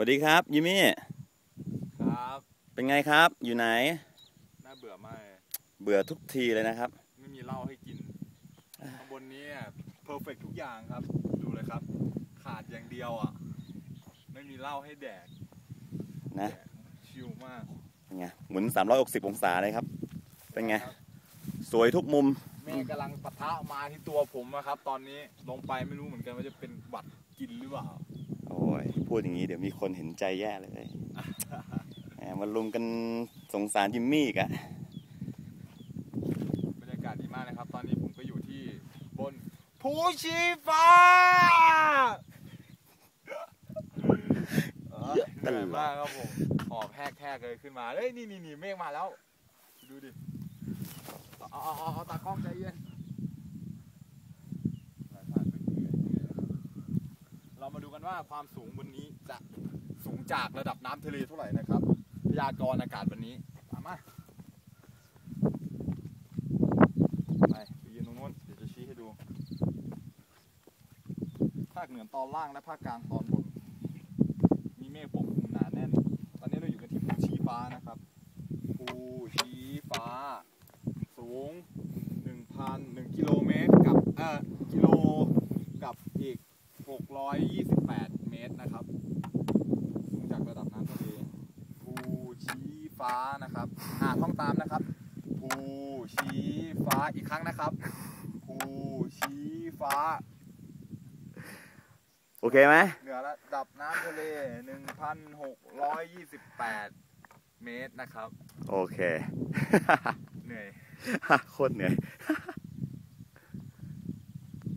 วัสดีครับยิมมี่ครับ เป็นไงครับ อยู่ไหน น่าเบื่อมากเบื่อทุกทีเลยนะครับ ไม่มีเหล้าให้กินข้างบนนี้เพอร์เฟกทุกอย่างครับ ดูเลยครับ ขาดอย่างเดียวอะ ไม่มีเหล้าให้แดก นะแดกชิลมากเป็นไงหมุน 360 องศาเลยครับ เป็นไงครับสวยทุกมุมเมฆกำลังปะทะมาที่ตัวผมนะครับ ตอนนี้ลงไปไม่รู้เหมือนกันว่าจะเป็นหวัดกินหรือเปล่าโอ้ย พูดอย่างนี้เดี๋ยวมีคนเห็นใจแย่เลยแหมมาลุมกันสงสารจิมมี่อีกอะบรรยากาศดีมากนะครับ ตอนนี้ผมก็อยู่ที่บนภูชีฟ้าเออเหนื่อยมากครับผมหอบแหกๆเลยขึ้นมาเฮ้ยนี่นี่นี่เมฆมาแล้ว ดูดิเอาเอาเอาเอาตากล้องใจเย็นเรามาดูกัน ว่าความสูงบนนี้จะสูงจากระดับน้ำทะเลเท่าไหร่นะครับ พยากรณ์อากาศวันนี้ตามาไปไปยืนตรงนู้นเดี๋ยวจะชี้ให้ดู ภาคเหนือตอนล่างและภาคกลางตอนบน มีเมฆปกคลุมหนาแน่น ตอนนี้เราอยู่กันที่ภูชีฟ้านะครับภูชีฟ้า สูง 1,001กิโลเมตรกับเอ่อกิโล 628 เมตรนะครับ สูงจากระดับน้ำทะเลภูชีฟ้านะครับ อ่าท่องตามนะครับภูชีฟ้าอีกครั้งนะครับภูชีฟ้า โอเคไหมเหนือระดับน้ำทะเล 1,628 เมตรนะครับ โอเค เหนื่อย โคตรเหนื่อย